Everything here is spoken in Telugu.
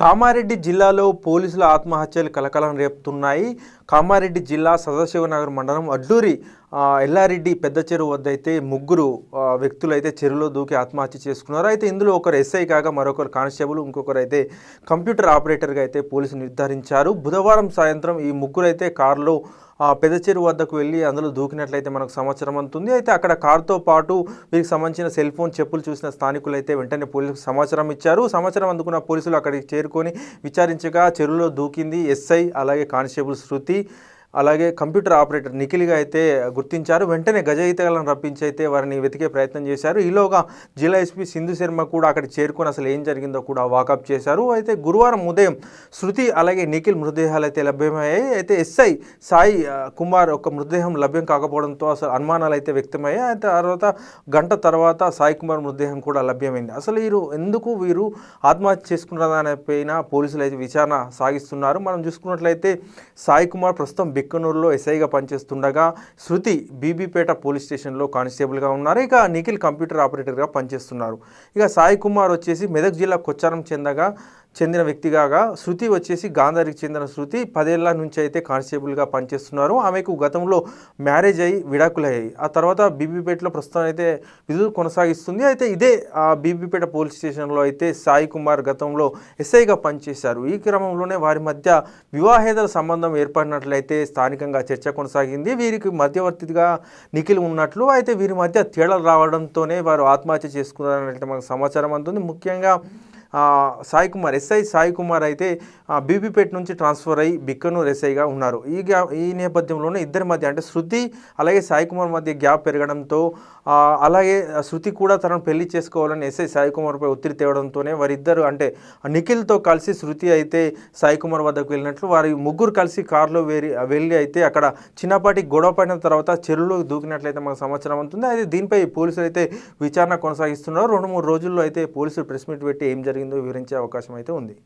కామారెడ్డి జిల్లాలో పోలీసుల ఆత్మహత్యలు కలకలం రేపుతున్నాయి. కామారెడ్డి జిల్లా సదాశివనగర్ మండలం అడ్లూరి ఎల్లారెడ్డి పెద్ద చెరువు వద్ద అయితే ముగ్గురు వ్యక్తులు అయితే చెరువులో దూకి ఆత్మహత్య చేసుకున్నారు. అయితే ఇందులో ఒకరు ఎస్ఐ కాగా మరొకరు కానిస్టేబుల్ ఇంకొకరు అయితే కంప్యూటర్ ఆపరేటర్గా అయితే పోలీసులు నిర్ధారించారు. బుధవారం సాయంత్రం ఈ ముగ్గురు అయితే కారులో పెద్ద చెరువు వద్దకు వెళ్ళి అందులో దూకినట్లయితే మనకు సమాచారం అందుతుంది. అయితే అక్కడ కారుతో పాటు వీరికి సంబంధించిన సెల్ ఫోన్ చెప్పులు చూసిన స్థానికులు అయితే వెంటనే పోలీసులకు సమాచారం ఇచ్చారు. సమాచారం అందుకున్న పోలీసులు అక్కడికి చేరుకొని విచారించగా చెరువులో దూకింది ఎస్ఐ అలాగే కానిస్టేబుల్ శృతి. yeah అలాగే కంప్యూటర్ ఆపరేటర్ నిఖిల్గా అయితే గుర్తించారు. వెంటనే గజ ఈతగాలను రప్పించి అయితే వారిని వెతికే ప్రయత్నం చేశారు. ఈలోగా జిల్లా ఎస్పీ సింధు శర్మ కూడా అక్కడ చేరుకొని అసలు ఏం జరిగిందో కూడా వాకప్ చేశారు. అయితే గురువారం ఉదయం శృతి అలాగే నిఖిల్ మృతదేహాలు అయితే లభ్యమయ్యాయి. అయితే ఎస్ఐ సాయి కుమార్ ఒక మృతదేహం లభ్యం కాకపోవడంతో అసలు అనుమానాలు అయితే వ్యక్తమయ్యాయి. అయితే తర్వాత గంట తర్వాత సాయి కుమార్ మృతదేహం కూడా లభ్యమైంది. అసలు వీరు ఎందుకు వీరు ఆత్మహత్య చేసుకున్నారనే పైన పోలీసులు అయితే విచారణ సాగిస్తున్నారు. మనం చూసుకున్నట్లయితే సాయి కుమార్ ప్రస్తుతం బిక్కనూరులో ఎస్ఐగా పనిచేస్తుండగా శృతి బీబీపేట పోలీస్ స్టేషన్లో కానిస్టేబుల్గా ఉన్నారు. ఇక నిఖిల్ కంప్యూటర్ ఆపరేటర్గా పనిచేస్తున్నారు. ఇక సాయి కుమార్ వచ్చేసి మెదక్ జిల్లా కొచ్చారం చెందగా చెందిన వ్యక్తిగా శృతి వచ్చేసి గాంధారికి చెందిన శృతి పదేళ్ళ నుంచి అయితే కానిస్టేబుల్గా పనిచేస్తున్నారు. ఆమెకు గతంలో మ్యారేజ్ అయ్యి విడాకులయ్యాయి. ఆ తర్వాత బీబీపేటలో ప్రస్తుతం అయితే విధులు కొనసాగిస్తుంది. అయితే ఇదే ఆ బీబీపేట పోలీస్ స్టేషన్లో అయితే సాయి కుమార్ గతంలో ఎస్ఐగా పనిచేశారు. ఈ క్రమంలోనే వారి మధ్య వివాహేతర సంబంధం ఏర్పడినట్లయితే స్థానికంగా చర్చ కొనసాగింది. వీరికి మధ్యవర్తిగా నిఖిల్ ఉన్నట్లు అయితే వీరి మధ్య తేడాలు రావడంతోనే వారు ఆత్మహత్య చేసుకున్నారన్నట్టు మనకు సమాచారం అందుతుంది ముఖ్యంగా సాయి కుమార్ ఎస్ఐ సాయి కుమార్ అయితే బీబీపేట్ బీబీపేట నుంచి ట్రాన్స్ఫర్ అయ్యి బిక్కనూరు ఎస్ఐగా ఉన్నారు. ఈ గ్యా ఈ నేపథ్యంలోనే ఇద్దరి మధ్య అంటే శృతి అలాగే సాయి కుమార్ మధ్య గ్యాప్ పెరగడంతో అలాగే శృతి కూడా తనను పెళ్ళి చేసుకోవాలని ఎస్ఐ సాయి కుమార్పై ఒత్తిడి తేవడంతోనే వారిద్దరు అంటే నిఖిల్తో కలిసి శృతి అయితే సాయి కుమార్ వద్దకు వెళ్ళినట్లు వారి ముగ్గురు కలిసి కారులో వేరి వెళ్ళి అయితే అక్కడ చిన్నపాటి గొడవ పడిన తర్వాత చెరువులో దూకినట్లయితే మనకు సమాచారం ఉంటుంది అయితే దీనిపై పోలీసులు అయితే విచారణ కొనసాగిస్తున్నారు. రెండు మూడు రోజుల్లో అయితే పోలీసులు ప్రెస్ మీట్ పెట్టి ఏం జరిగిందో వివరించే అవకాశం అయితే ఉంది.